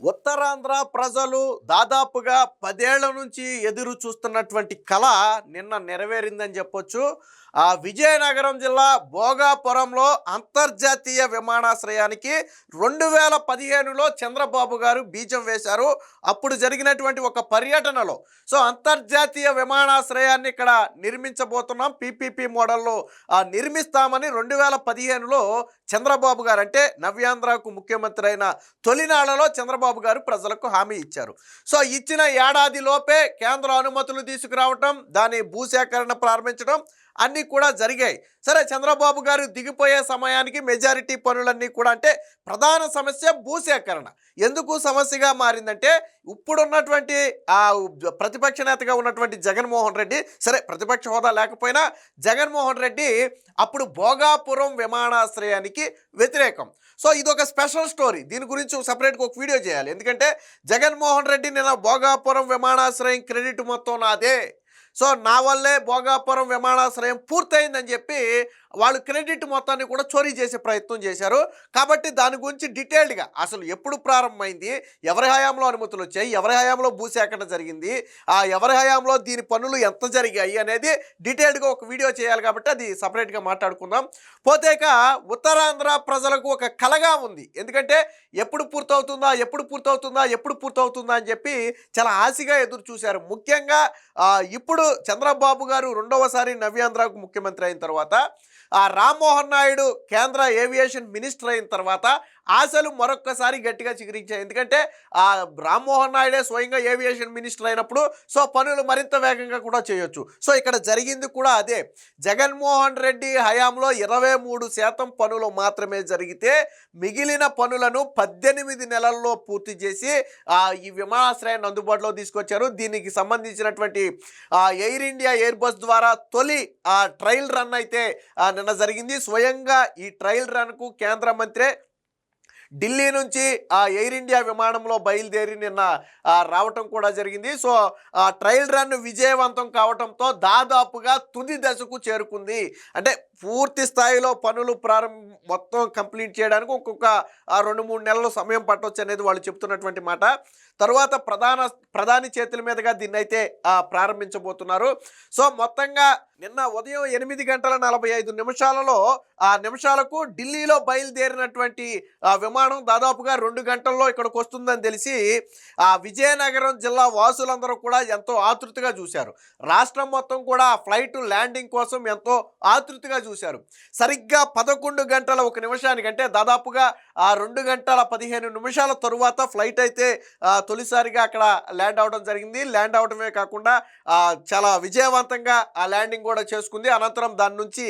ఉత్తరాంధ్ర ప్రజలు దాదాపుగా పదేళ్ళ నుంచి ఎదురు చూస్తున్నటువంటి కళ నిన్న నెరవేరిందని చెప్పొచ్చు. ఆ విజయనగరం జిల్లా భోగాపురంలో అంతర్జాతీయ విమానాశ్రయానికి రెండు వేల పదిహేనులో చంద్రబాబు గారు బీజం వేశారు. అప్పుడు జరిగినటువంటి ఒక పర్యటనలో. సో అంతర్జాతీయ విమానాశ్రయాన్ని ఇక్కడ నిర్మించబోతున్నాం. పీపీపీ మోడల్లో నిర్మిస్తామని రెండు వేల పదిహేనులో చంద్రబాబు గారు అంటే నవ్యాంధ్రకు ముఖ్యమంత్రి అయిన తొలినాళ్ళలో చంద్రబాబు గారు ప్రజలకు హామీ ఇచ్చారు. సో ఇచ్చిన ఏడాది లోపే కేంద్ర అనుమతులు తీసుకురావటం దాని భూసేకరణ ప్రారంభించడం అన్నీ కూడా జరిగాయి. సరే చంద్రబాబు గారు దిగిపోయే సమయానికి మెజారిటీ పనులన్నీ కూడా అంటే ప్రధాన సమస్య భూసేకరణ. ఎందుకు సమస్యగా మారిందంటే ఇప్పుడున్నటువంటి ఆ ప్రతిపక్ష నేతగా ఉన్నటువంటి జగన్మోహన్ రెడ్డి సరే ప్రతిపక్ష హోదా లేకపోయినా జగన్మోహన్ రెడ్డి అప్పుడు భోగాపురం విమానాశ్రయానికి వ్యతిరేకం. సో ఇది ఒక స్పెషల్ స్టోరీ. దీని గురించి సపరేట్గా ఒక వీడియో చేయాలి. ఎందుకంటే జగన్మోహన్ రెడ్డి నిన్న భోగాపురం విమానాశ్రయం క్రెడిట్ మొత్తం నాదే. సో నా వల్లే భోగాపురం విమానాశ్రయం పూర్తయిందని చెప్పి వాళ్ళు క్రెడిట్ మొత్తాన్ని కూడా చోరీ చేసే ప్రయత్నం చేశారు. కాబట్టి దాని గురించి డీటెయిల్డ్గా అసలు ఎప్పుడు ప్రారంభమైంది? ఎవరి హయాంలో అనుమతులు వచ్చాయి? ఎవరి హయాంలో భూసేకరణ జరిగింది? ఆ ఎవరి హయాంలో దీని పనులు ఎంత జరిగాయి? అనేది డీటెయిల్డ్గా ఒక వీడియో చేయాలి కాబట్టి అది సపరేట్గా మాట్లాడుకుందాం. పోతే ఉత్తరాంధ్ర ప్రజలకు ఒక కలగా ఉంది. ఎందుకంటే ఎప్పుడు పూర్తవుతుందా? ఎప్పుడు పూర్తవుతుందా? ఎప్పుడు పూర్తవుతుందా? అని చెప్పి చాలా ఆశగా ఎదురు చూశారు. ముఖ్యంగా ఇప్పుడు చంద్రబాబు గారు రెండవసారి నవ్యాంధ్రకు ముఖ్యమంత్రి అయిన తర్వాత ఆ రామ్మోహన్ నాయుడు కేంద్ర ఏవియేషన్ మినిస్టర్ అయిన తర్వాత ఆశలు మరొక్కసారి గట్టిగా చిగురించాయి. ఎందుకంటే ఆ రామ్మోహన్ నాయుడే స్వయంగా ఏవియేషన్ మినిస్టర్ అయినప్పుడు సో పనులు మరింత వేగంగా కూడా చేయొచ్చు. సో ఇక్కడ జరిగింది కూడా అదే. జగన్మోహన్ రెడ్డి హయాంలో ఇరవై మూడు శాతం పనులు మాత్రమే జరిగితే మిగిలిన పనులను పద్దెనిమిది నెలల్లో పూర్తి చేసి ఈ విమానాశ్రయాన్ని అందుబాటులో తీసుకొచ్చారు. దీనికి సంబంధించినటువంటి ఎయిర్ ఇండియా ఎయిర్ బస్ ద్వారా తొలి ఆ, ట్రయల్ రన్ అయితే నిన్న జరిగింది. స్వయంగా ఈ ట్రయల్ రన్కు కేంద్ర మంత్రే ఢిల్లీ నుంచి ఆ ఎయిర్ ఇండియా విమానంలో బయలుదేరి నిన్న రావటం కూడా జరిగింది. సో ఆ ట్రయల్ రన్ విజయవంతం కావటంతో దాదాపుగా తుది దశకు చేరుకుంది. అంటే పూర్తి స్థాయిలో పనులు ప్రారంభ మొత్తం కంప్లీట్ చేయడానికి ఒక్కొక్క రెండు మూడు నెలలు సమయం పట్టవచ్చు అనేది వాళ్ళు చెప్తున్నటువంటి మాట. తరువాత ప్రధాన ప్రధాని చేతుల మీదుగా దీన్ని అయితే ప్రారంభించబోతున్నారు. సో మొత్తంగా నిన్న ఉదయం ఎనిమిది గంటల నలభై ఐదు నిమిషాలలో ఆ నిమిషాలకు ఢిల్లీలో బయలుదేరినటువంటి ఆ విమానం దాదాపుగా రెండు గంటల్లో ఇక్కడికి వస్తుందని తెలిసి ఆ విజయనగరం జిల్లా వాసులందరూ కూడా ఎంతో ఆతృతగా చూశారు. రాష్ట్రం మొత్తం కూడా ఆ ఫ్లైట్ ల్యాండింగ్ కోసం ఎంతో ఆతృతగా చూశారు. సరిగ్గా పదకొండు గంటల ఒక నిమిషానికి అంటే దాదాపుగా ఆ రెండు గంటల పదిహేను నిమిషాల తరువాత ఫ్లైట్ అయితే తొలిసారిగా అక్కడ ల్యాండ్ అవడం జరిగింది. ల్యాండ్ అవడమే కాకుండా చాలా విజయవంతంగా ఆ ల్యాండింగ్ కూడా చేసుకుంది. అనంతరం దాని నుంచి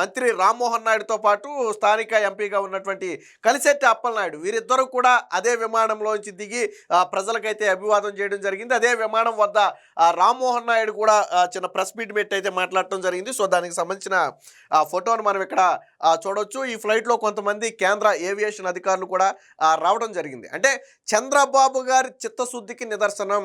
మంత్రి రామ్మోహన్ నాయుడుతో పాటు స్థానిక ఎంపీగా ఉన్నటువంటి కలిసెట్టి అప్పలనాయుడు వీరిద్దరూ కూడా అదే విమానంలోంచి దిగి ప్రజలకైతే అభివాదం చేయడం జరిగింది. అదే విమానం వద్ద ఆ, రామ్మోహన్ నాయుడు కూడా చిన్న ప్రెస్ మీట్ పెట్టి అయితే మాట్లాడటం జరిగింది. సో దానికి సంబంధించిన ఫోటోను మనం ఇక్కడ చూడొచ్చు. ఈ ఫ్లైట్లో కొంతమంది కేంద్ర ఏవియేషన్ అధికారులు కూడా రావడం జరిగింది. అంటే చంద్రబాబు గారి చిత్తశుద్ధికి నిదర్శనం.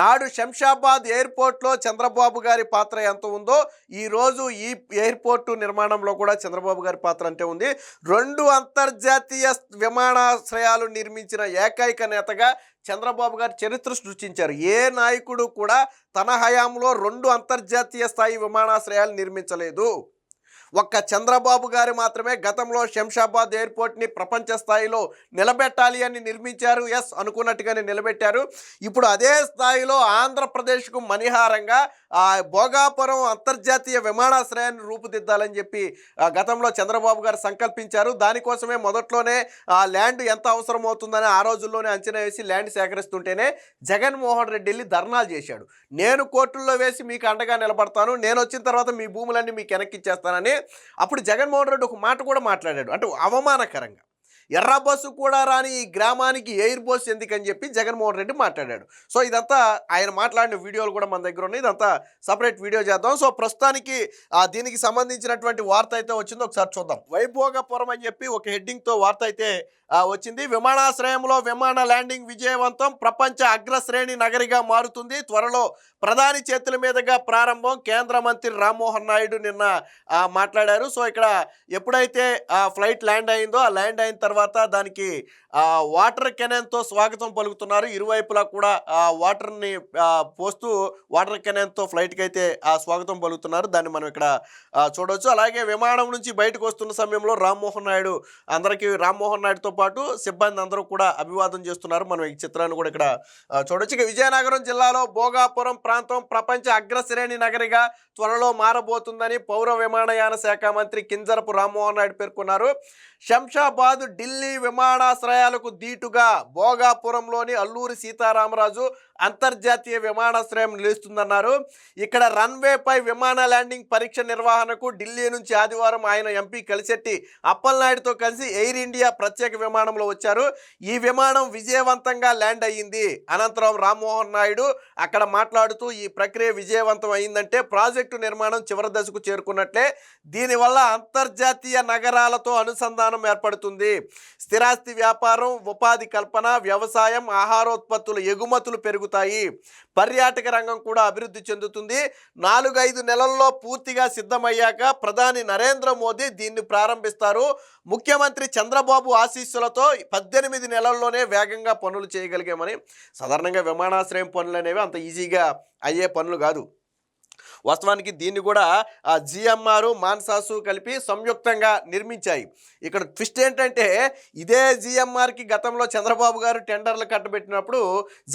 నాడు శంషాబాద్ ఎయిర్పోర్ట్లో చంద్రబాబు గారి పాత్ర ఎంత ఉందో ఈరోజు ఈ ఎయిర్పోర్టు నిర్మాణంలో కూడా చంద్రబాబు గారి పాత్ర అంటే ఉంది. రెండు అంతర్జాతీయ విమానాశ్రయాలు నిర్మించిన ఏకైక నేతగా చంద్రబాబు గారు చరిత్ర సృష్టించారు. ఏ నాయకుడు కూడా తన హయాంలో రెండు అంతర్జాతీయ స్థాయి విమానాశ్రయాలు నిర్మించలేదు. ఒక్క చంద్రబాబు గారు మాత్రమే గతంలో శంషాబాద్ ఎయిర్పోర్ట్ని ప్రపంచ స్థాయిలో నిలబెట్టాలి అని నిర్మించారు. ఎస్ అనుకున్నట్టుగానే నిలబెట్టారు. ఇప్పుడు అదే స్థాయిలో ఆంధ్రప్రదేశ్కు మణిహారంగా భోగాపురం అంతర్జాతీయ విమానాశ్రయాన్ని రూపుదిద్దాలని చెప్పి గతంలో చంద్రబాబు గారు సంకల్పించారు. దానికోసమే మొదట్లోనే ఆ ల్యాండ్ ఎంత అవసరం అవుతుందని ఆ రోజుల్లోనే అంచనా వేసి ల్యాండ్ సేకరిస్తుంటేనే జగన్మోహన్ రెడ్డి వెళ్ళి ధర్నాలు చేశాడు. నేను కోర్టుల్లో వేసి మీకు అండగా నిలబడతాను. నేను వచ్చిన తర్వాత మీ భూములన్నీ మీకు వెనక్కి ఇచ్చేస్తానని అప్పుడు జగన్మోహన్ రెడ్డి ఒక మాట కూడా మాట్లాడాడు. అంటే అవమానకరంగా. ఎర్ర బస్సు కూడా రాని ఈ గ్రామానికి ఎయిర్ బస్ ఎందుకని చెప్పి జగన్మోహన్ రెడ్డి మాట్లాడాడు. సో ఇదంతా ఆయన మాట్లాడిన వీడియోలు కూడా మన దగ్గర ఉన్నాయి. ఇదంతా సపరేట్ వీడియో చేద్దాం. సో ప్రస్తుతానికి దీనికి సంబంధించినటువంటి వార్త అయితే వచ్చిందో ఒకసారి చూద్దాం. వైభోగపురం అని చెప్పి ఒక హెడ్డింగ్తో వార్త అయితే వచ్చింది. విమానాశ్రయంలో విమాన ల్యాండింగ్ విజయవంతం. ప్రపంచ అగ్రశ్రేణి నగరిగా మారుతుంది. త్వరలో ప్రధాని చేతుల మీదుగా ప్రారంభం. కేంద్ర మంత్రి రామ్మోహన్ నాయుడు నిన్న మాట్లాడారు. సో ఇక్కడ ఎప్పుడైతే ఆ ఫ్లైట్ ల్యాండ్ అయిందో ఆ ల్యాండ్ అయిన తర్వాత తర్వాత దానికి ఆ, వాటర్ కెనాన్తో స్వాగతం పలుకుతున్నారు. ఇరువైపులా కూడా ఆ, వాటర్ని పోస్తూ వాటర్ కెనాన్తో ఫ్లైట్కి అయితే ఆ, స్వాగతం పలుకుతున్నారు. దాన్ని మనం ఇక్కడ చూడవచ్చు అలాగే విమానం నుంచి బయటకు వస్తున్న సమయంలో రామ్మోహన్ నాయుడు అందరికీ రామ్మోహన్ నాయుడుతో పాటు సిబ్బంది అందరూ కూడా అభివాదం చేస్తున్నారు. మనం ఈ చిత్రాన్ని కూడా ఇక్కడ చూడొచ్చు. ఇక విజయనగరం జిల్లాలో భోగాపురం ప్రాంతం ప్రపంచ అగ్రశ్రేణి నగరిగా త్వరలో మారబోతుందని పౌర విమానయాన శాఖ మంత్రి కింజరపు రామ్మోహన్ నాయుడు పేర్కొన్నారు. శంషాబాద్ ఢిల్లీ విమానాశ్రయాలకు దీటుగా భోగాపురంలోని అల్లూరి సీతారామరాజు అంతర్జాతీయ విమానాశ్రయం నిలుస్తుందన్నారు. ఇక్కడ రన్వేపై విమాన ల్యాండింగ్ పరీక్ష నిర్వహణకు ఢిల్లీ నుంచి ఆదివారం ఆయన ఎంపీ కలిశెట్టి అప్పలనాయుడుతో కలిసి ఎయిర్ ఇండియా ప్రత్యేక విమానంలో వచ్చారు. ఈ విమానం విజయవంతంగా ల్యాండ్ అయ్యింది. అనంతరం రామ్మోహన్ నాయుడు అక్కడ మాట్లాడుతూ ఈ ప్రక్రియ విజయవంతం అయిందంటే ప్రాజెక్టు నిర్మాణం చివరి దశకు చేరుకున్నట్లే. దీనివల్ల అంతర్జాతీయ నగరాలతో అనుసంధానం ఏర్పడుతుంది. స్థిరాస్తి వ్యాపారం ఉపాధి కల్పన వ్యవసాయం ఆహారోత్పత్తుల ఎగుమతులు పెరుగుతాయి. పర్యాటక రంగం కూడా అభివృద్ధి చెందుతుంది. నాలుగైదు నెలల్లో పూర్తిగా సిద్ధమయ్యాక ప్రధాని నరేంద్ర మోదీ దీన్ని ప్రారంభిస్తారు. ముఖ్యమంత్రి చంద్రబాబు ఆశీస్సులతో పద్దెనిమిది నెలల్లోనే వేగంగా పనులు చేయగలిగామని. సాధారణంగా విమానాశ్రయం పనులు అనేవి అంత ఈజీగా అయ్యే పనులు కాదు. వాస్తవానికి దీన్ని కూడా జిఎంఆర్ మాన్సాసు కలిపి సంయుక్తంగా నిర్మించాయి. ఇక్కడ ట్విస్ట్ ఏంటంటే ఇదే జిఎంఆర్కి గతంలో చంద్రబాబు గారు టెండర్లు కట్టబెట్టినప్పుడు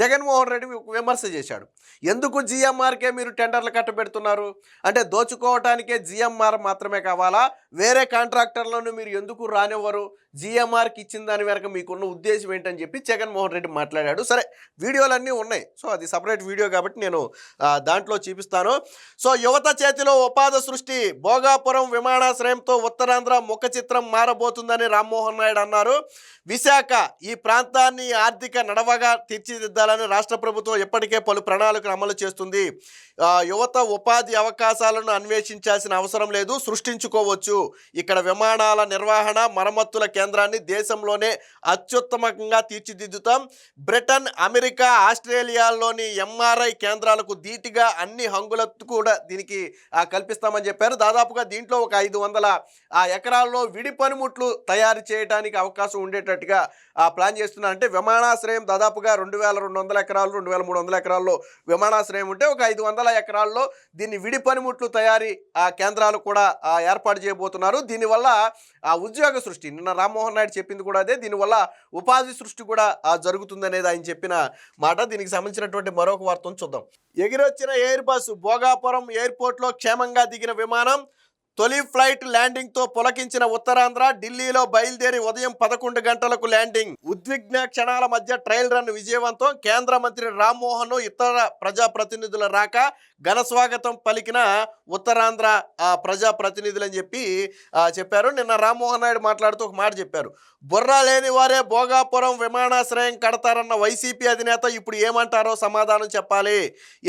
జగన్మోహన్ రెడ్డి విమర్శ చేశాడు. ఎందుకు జిఎంఆర్కే మీరు టెండర్లు కట్టబెడుతున్నారు? అంటే దోచుకోవటానికే జిఎంఆర్ మాత్రమే కావాలా? వేరే కాంట్రాక్టర్లను మీరు ఎందుకు రానివ్వరు? జిఎంఆర్కి ఇచ్చిన దాని వెనక మీకున్న ఉద్దేశం ఏంటని చెప్పి జగన్మోహన్ రెడ్డి మాట్లాడాడు. సరే వీడియోలన్నీ ఉన్నాయి. సో అది సపరేట్ వీడియో కాబట్టి నేను దాంట్లో చూపిస్తాను. సో యువత చేతిలో ఉపాధి సృష్టి భోగాపురం విమానాశ్రయంతో ఉత్తరాంధ్ర ముఖ చిత్రం మారబోతుందని రామ్మోహన్ నాయుడు అన్నారు. విశాఖ ఈ ప్రాంతాన్ని ఆర్థిక నడవగా తీర్చిదిద్దాలని రాష్ట్ర ప్రభుత్వం ఇప్పటికే పలు ప్రణాళికలు అమలు చేస్తుంది. యువత ఉపాధి అవకాశాలను అన్వేషించాల్సిన అవసరం లేదు సృష్టించుకోవచ్చు. ఇక్కడ విమానాల నిర్వహణ మరమ్మతుల కేంద్రాన్ని దేశంలోనే అత్యుత్తమంగా తీర్చిదిద్దుతాం. బ్రిటన్ అమెరికా ఆస్ట్రేలియాలోని ఎంఆర్ఐ కేంద్రాలకు ధీటుగా అన్ని హంగులకు కూడా దీనికి కల్పిస్తామని చెప్పారు. దాదాపుగా దీంట్లో ఒక ఐదు వందల ఆ ఎకరాల్లో విడి పనిముట్లు తయారు చేయడానికి అవకాశం ఉండేటట్టుగా ప్లాన్ చేస్తున్నారంటే విమానాశ్రయం దాదాపుగా రెండు వేల రెండు వందల ఎకరాలు రెండు వేల మూడు వందల ఎకరాల్లో విమానాశ్రయం ఉంటే ఒక ఐదు వందల ఎకరాల్లో దీన్ని విడి పనిముట్లు తయారీ ఆ, కేంద్రాలు కూడా ఏర్పాటు చేయబోతున్నారు. దీనివల్ల ఆ ఉద్యోగ సృష్టి నిన్న రామ్మోహన్ నాయుడు చెప్పింది కూడా అదే దీనివల్ల ఉపాధి సృష్టి కూడా జరుగుతుందనేది ఆయన చెప్పిన మాట. దీనికి సంబంధించినటువంటి మరొక వార్తను చూద్దాం. ఎగిరొచ్చిన ఎయిర్ బస్ భోగాపురం ఎయిర్పోర్ట్లో క్షేమంగా దిగిన విమానం తొలి ఫ్లైట్ ల్యాండింగ్తో పులకించిన ఉత్తరాంధ్ర ఢిల్లీలో బయలుదేరి ఉదయం పదకొండు గంటలకు ల్యాండింగ్. ఉద్విగ్న క్షణాల మధ్య ట్రయల్ రన్ విజయవంతం. కేంద్ర మంత్రి రామ్మోహన్ ఇతర ప్రజాప్రతినిధుల రాక ఘన స్వాగతం పలికిన ఉత్తరాంధ్ర ప్రజాప్రతినిధులని చెప్పి చెప్పారు. నిన్న రామ్మోహన్ నాయుడు మాట్లాడుతూ ఒక మాట చెప్పారు. బుర్ర లేని వారే భోగాపురం విమానాశ్రయం కడతారన్న వైసీపీ అధినేత ఇప్పుడు ఏమంటారో సమాధానం చెప్పాలి.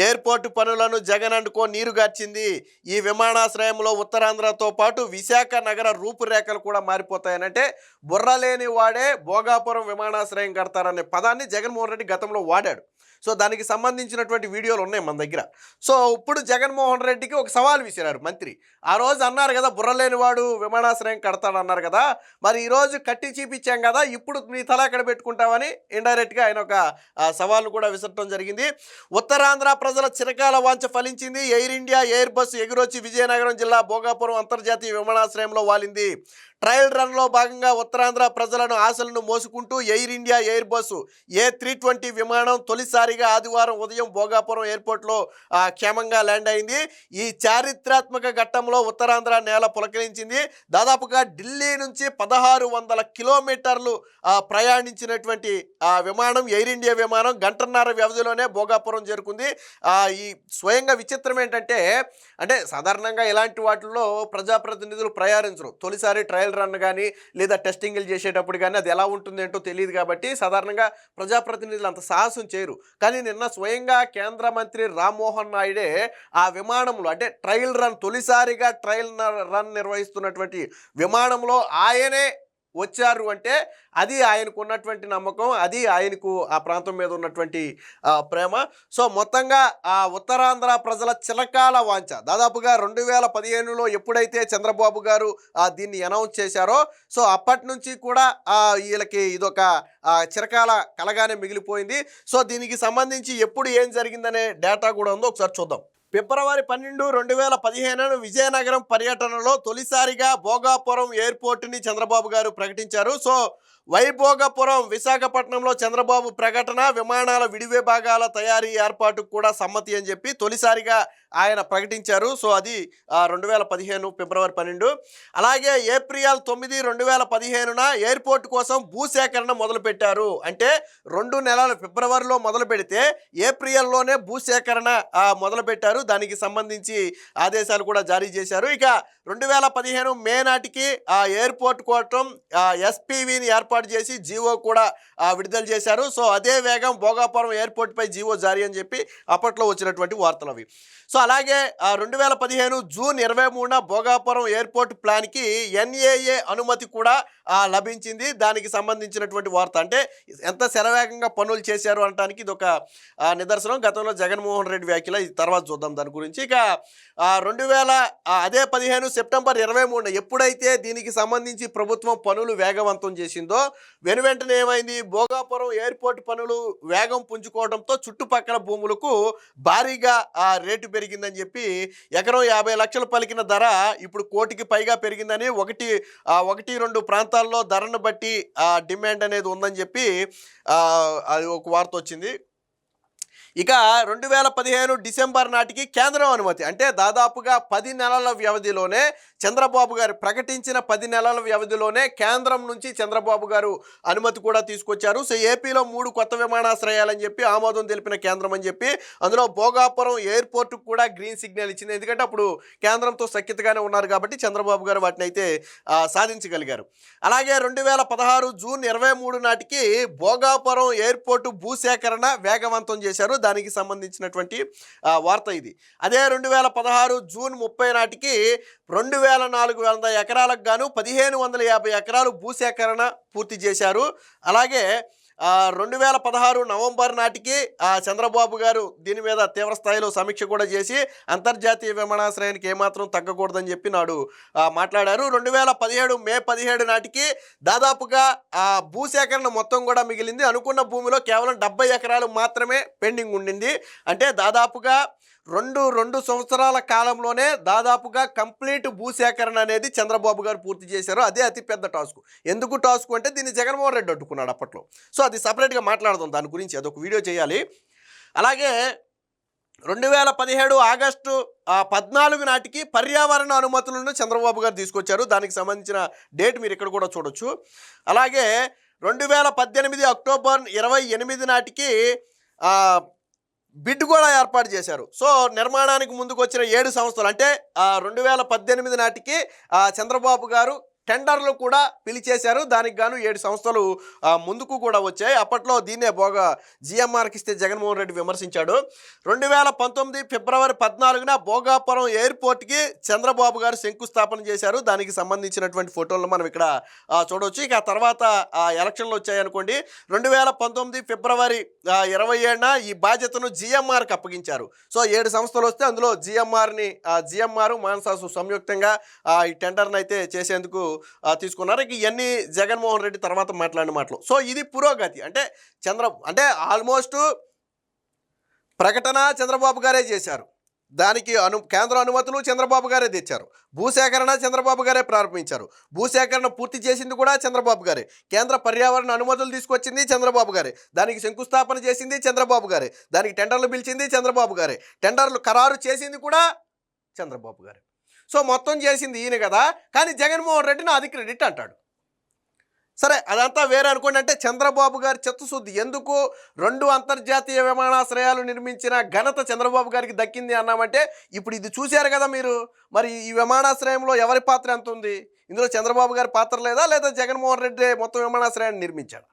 ఎయిర్పోర్టు పనులను జగన్ అండుకో నీరుగార్చింది ఈ విమానాశ్రయంలో ఉత్తరాంధ్ర ఉత్తరాంధ్రతో పాటు విశాఖ నగర రూపురేఖలు కూడా మారిపోతాయనంటే బుర్ర లేని వాడే భోగాపురం విమానాశ్రయం కడతారనే పదాన్ని జగన్మోహన్ రెడ్డి గతంలో వాడాడు. సో దానికి సంబంధించినటువంటి వీడియోలు ఉన్నాయి మన దగ్గర. సో ఇప్పుడు జగన్మోహన్ రెడ్డికి ఒక సవాల్ విసిరారు మంత్రి. ఆ రోజు అన్నారు కదా బుర్రలేనివాడు విమానాశ్రయం కడతాడు అన్నారు కదా. మరి ఈరోజు కట్టి చూపించాం కదా ఇప్పుడు మీ తల ఎక్కడ పెట్టుకుంటామని ఇండైరెక్ట్గా ఆయన ఒక సవాల్ను కూడా విసరటం జరిగింది. ఉత్తరాంధ్ర ప్రజల చిరకాల వాంఛ ఫలించింది. ఎయిర్ ఇండియా ఎయిర్ బస్సు ఎగురొచ్చి విజయనగరం జిల్లా భోగాపురం అంతర్జాతీయ విమానాశ్రయంలో వాలింది. ట్రయల్ రన్లో భాగంగా ఉత్తరాంధ్ర ప్రజలను ఆశలను మోసుకుంటూ Air India Airbus A three twenty విమానం తొలిసారిగా ఆదివారం ఉదయం భోగాపురం ఎయిర్పోర్ట్లో క్షేమంగా ల్యాండ్ అయింది. ఈ చారిత్రాత్మక ఘట్టంలో ఉత్తరాంధ్ర నేల పులకరించింది. దాదాపుగా ఢిల్లీ నుంచి పదహారు వందల కిలోమీటర్లు ప్రయాణించినటువంటి ఆ విమానం ఎయిర్ ఇండియా విమానం గంటన్నర వ్యవధిలోనే భోగాపురం చేరుకుంది. ఈ స్వయంగా విచిత్రం ఏంటంటే అంటే సాధారణంగా ఇలాంటి వాటిల్లో ప్రజాప్రతినిధులు ప్రయాణించరు. తొలిసారి ట్రయల్ రన్ కానీ లేదా టెస్టింగ్లు చేసేటప్పుడు కానీ అది ఎలా ఉంటుంది ఏంటో తెలియదు కాబట్టి సాధారణంగా ప్రజాప్రతినిధులు అంత సాహసం చేయరు. కానీ నిన్న స్వయంగా కేంద్ర మంత్రి రామ్మోహన్ నాయుడే ఆ విమానంలో అంటే ట్రయల్ రన్ తొలిసారిగా ట్రయల్ రన్ నిర్వహిస్తున్నటువంటి విమానంలో ఆయనే వచ్చారు అంటే అది ఆయనకు ఉన్నటువంటి నమ్మకం అది ఆయనకు ఆ ప్రాంతం మీద ఉన్నటువంటి ప్రేమ. సో మొత్తంగా ఆ ఉత్తరాంధ్ర ప్రజల చిలకాల వాంఛ. దాదాపుగా రెండు వేల పదిహేనులో ఎప్పుడైతే చంద్రబాబు గారు ఆ, దీన్ని అనౌన్స్ చేశారో సో అప్పటి నుంచి కూడా వీళ్ళకి ఇదొక చిరకాల కలగానే మిగిలిపోయింది. సో దీనికి సంబంధించి ఎప్పుడు ఏం జరిగిందనే డేటా కూడా ఉందో ఒకసారి చూద్దాం. ఫిబ్రవరి పన్నెండు రెండు వేల పదిహేను విజయనగరం పర్యటనలో తొలిసారిగా భోగాపురం ఎయిర్పోర్ట్ని చంద్రబాబు గారు ప్రకటించారు. సో వైభోగపురం విశాఖపట్నంలో చంద్రబాబు ప్రకటన విమానాల విడి విభాగాల తయారీ ఏర్పాటుకు కూడా సమ్మతి అని చెప్పి తొలిసారిగా ఆయన ప్రకటించారు. సో అది రెండు వేల పదిహేను ఫిబ్రవరి పన్నెండు. అలాగే ఏప్రిల్ తొమ్మిది రెండు వేల పదిహేనున ఎయిర్పోర్ట్ కోసం భూసేకరణ మొదలుపెట్టారు. అంటే రెండు నెలల ఫిబ్రవరిలో మొదలు పెడితే ఏప్రిల్లోనే భూసేకరణ మొదలుపెట్టారు. దానికి సంబంధించి ఆదేశాలు కూడా జారీ చేశారు. ఇక రెండు వేల పదిహేను మే నాటికి ఆ ఎయిర్పోర్ట్ కోసం ఎస్పీవీని ఏర్పాటు ఏర్పాటు చేసి జీవో కూడా విడుదల చేశారు. సో అదే వేగం భోగాపురం ఎయిర్పోర్ట్పై జీవో జారీ అని చెప్పి అప్పట్లో వచ్చినటువంటి వార్తలు అవి. సో అలాగే రెండు వేల పదిహేను జూన్ ఇరవై మూడున భోగాపురం ఎయిర్పోర్ట్ ప్లాన్కి ఎన్ఏఏ అనుమతి కూడా లభించింది. దానికి సంబంధించినటువంటి వార్త. అంటే ఎంత శరవేగంగా పనులు చేశారు అనడానికి ఇది ఒక నిదర్శనం. గతంలో జగన్మోహన్ రెడ్డి వ్యాఖ్యల తర్వాత చూద్దాం దాని గురించి. ఇక రెండు వేల అదే పదిహేను సెప్టెంబర్ ఇరవై మూడున ఎప్పుడైతే దీనికి సంబంధించి ప్రభుత్వం పనులు వేగవంతం చేసిందో వెను వెంటనే ఏమైంది? భోగాపురం ఎయిర్పోర్ట్ పనులు వేగం పుంజుకోవడంతో చుట్టుపక్కల భూములకు భారీగా ఆ రేటు పెరిగిందని చెప్పి ఎకరం యాభై లక్షలు పలికిన ధర ఇప్పుడు కోటికి పైగా పెరిగిందని ఒకటి ఒకటి రెండు ప్రాంతాల్లో ధరను బట్టి ఆ, డిమాండ్ అనేది ఉందని చెప్పి అది ఒక వార్త వచ్చింది. ఇక రెండు వేల పదిహేను డిసెంబర్ నాటికి కేంద్రం అనుమతి అంటే దాదాపుగా పది నెలల వ్యవధిలోనే చంద్రబాబు గారు ప్రకటించిన పది నెలల వ్యవధిలోనే కేంద్రం నుంచి చంద్రబాబు గారు అనుమతి కూడా తీసుకొచ్చారు. సో ఏపీలో మూడు కొత్త విమానాశ్రయాలని చెప్పి ఆమోదం తెలిపిన కేంద్రం అని చెప్పి అందులో భోగాపురం ఎయిర్పోర్ట్ కూడా గ్రీన్ సిగ్నల్ ఇచ్చింది. ఎందుకంటే అప్పుడు కేంద్రంతో సఖ్యతగానే ఉన్నారు కాబట్టి చంద్రబాబు గారు వాటిని అయితే సాధించగలిగారు. అలాగే రెండు వేల పదహారు జూన్ ఇరవై మూడు నాటికి భోగాపురం ఎయిర్పోర్టు భూసేకరణ వేగవంతం చేశారు. దానికి సంబంధించినటువంటి వార్త ఇది. అదే రెండు వేల పదహారు జూన్ ముప్పై నాటికి రెండు వేల నాలుగు వందల ఎకరాలకు గాను పదిహేను వందల యాభై ఎకరాలు భూసేకరణ పూర్తి చేశారు. అలాగే రెండు వేల పదహారు నవంబర్ నాటికి చంద్రబాబు గారు దీని మీద తీవ్ర స్థాయిలో సమీక్ష కూడా చేసి అంతర్జాతీయ విమానాశ్రయానికి ఏమాత్రం తగ్గకూడదని చెప్పి నాడు మాట్లాడారు. రెండు వేల పదిహేడు మే పదిహేడు నాటికి దాదాపుగా ఆ భూసేకరణ మొత్తం కూడా మిగిలింది. అనుకున్న భూమిలో కేవలం డెబ్బై ఎకరాలు మాత్రమే పెండింగ్ ఉండింది. అంటే దాదాపుగా రెండు రెండు సంవత్సరాల కాలంలోనే దాదాపుగా కంప్లీట్ భూసేకరణ అనేది చంద్రబాబు గారు పూర్తి చేశారు. అదే అతిపెద్ద టాస్క్. ఎందుకు టాస్క్ అంటే దీన్ని జగన్మోహన్ రెడ్డి అడ్డుకున్నాడు అప్పట్లో. సో అది సపరేట్గా మాట్లాడదాం. దాని గురించి అదొక వీడియో చేయాలి. అలాగే రెండు వేల పదిహేడు ఆగస్టు పద్నాలుగు నాటికి పర్యావరణ అనుమతులను చంద్రబాబు గారు తీసుకొచ్చారు. దానికి సంబంధించిన డేట్ మీరు ఇక్కడ కూడా చూడొచ్చు. అలాగే రెండు వేల పద్దెనిమిది అక్టోబర్ ఇరవై ఎనిమిది నాటికి బిడ్ కూడా ఏర్పాటు చేశారు. సో నిర్మాణానికి ముందుకు వచ్చిన ఏడు సంస్థలు అంటే రెండు వేల పద్దెనిమిది నాటికి చంద్రబాబు గారు టెండర్లు కూడా పిలిచేశారు. దానికి గాను ఏడు సంస్థలు ముందుకు కూడా వచ్చాయి. అప్పట్లో దీన్నే బోగా జిఎంఆర్కి ఇస్తే జగన్మోహన్ రెడ్డి విమర్శించాడు. రెండు వేల పంతొమ్మిది ఫిబ్రవరి పద్నాలుగున భోగాపురం ఎయిర్పోర్ట్కి చంద్రబాబు గారు శంకుస్థాపన చేశారు. దానికి సంబంధించినటువంటి ఫోటోలను మనం ఇక్కడ చూడవచ్చు ఇక ఆ తర్వాత ఆ, ఎలక్షన్లు వచ్చాయనుకోండి రెండు వేల పంతొమ్మిది ఫిబ్రవరి ఇరవై ఏడున ఈ బాధ్యతను జిఎంఆర్కి అప్పగించారు. సో ఏడు సంస్థలు వస్తే అందులో జిఎంఆర్ని జిఎంఆర్ మానసాసు సంయుక్తంగా ఆ, ఈ టెండర్ని అయితే చేసేందుకు తీసుకున్నారు. ఇక ఇవన్నీ జగన్మోహన్ రెడ్డి తర్వాత మాట్లాడిన మాటలు. సో ఇది పురోగతి. అంటే చంద్ర అంటే ఆల్మోస్ట్ ప్రకటన చంద్రబాబు గారే చేశారు. దానికి అను కేంద్ర అనుమతులు చంద్రబాబు గారే తెచ్చారు. భూసేకరణ చంద్రబాబు గారే ప్రారంభించారు. భూసేకరణ పూర్తి చేసింది కూడా చంద్రబాబు గారే. కేంద్ర పర్యావరణ అనుమతులు తీసుకొచ్చింది చంద్రబాబు గారే. దానికి శంకుస్థాపన చేసింది చంద్రబాబు గారే. దానికి టెండర్లు పిలిచింది చంద్రబాబు గారే. టెండర్లు ఖరారు చేసింది కూడా చంద్రబాబు గారే. సో మొత్తం చేసింది ఈయన కదా. కానీ జగన్మోహన్ రెడ్డి అది క్రెడిట్ అంటాడు. సరే అదంతా వేరే అనుకోండి అంటే చంద్రబాబు గారి చిత్తశుద్ధి. ఎందుకు? రెండు అంతర్జాతీయ విమానాశ్రయాలు నిర్మించిన ఘనత చంద్రబాబు గారికి దక్కింది అన్నామంటే ఇప్పుడు ఇది చూశారు కదా మీరు. మరి ఈ విమానాశ్రయంలో ఎవరి పాత్ర ఎంత ఉంది? ఇందులో చంద్రబాబు గారి పాత్ర లేదా? లేదా జగన్మోహన్ రెడ్డి మొత్తం విమానాశ్రయాన్ని నిర్మించాడు?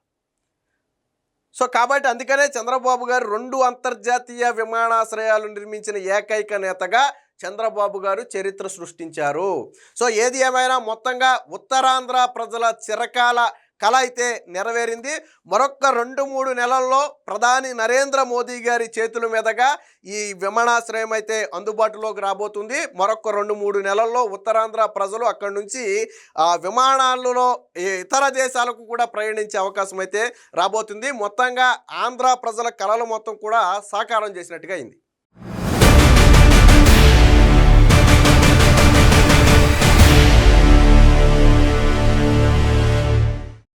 సో కాబట్టి అందుకనే చంద్రబాబు గారు రెండు అంతర్జాతీయ విమానాశ్రయాలు నిర్మించిన ఏకైక నేతగా చంద్రబాబు గారు చరిత్ర సృష్టించారు. సో ఏది ఏమైనా మొత్తంగా ఉత్తరాంధ్ర ప్రజల చిరకాల కళ అయితే నెరవేరింది. మరొక్క రెండు మూడు నెలల్లో ప్రధాని నరేంద్ర మోదీ గారి చేతుల మీదుగా ఈ విమానాశ్రయం అయితే అందుబాటులోకి రాబోతుంది. మరొక రెండు మూడు నెలల్లో ఉత్తరాంధ్ర ప్రజలు అక్కడి నుంచి ఆ విమానాలలో ఇతర దేశాలకు కూడా ప్రయాణించే అవకాశం అయితే రాబోతుంది. మొత్తంగా ఆంధ్ర ప్రజల కళలు మొత్తం కూడా సాకారం చేసినట్టుగా అయింది.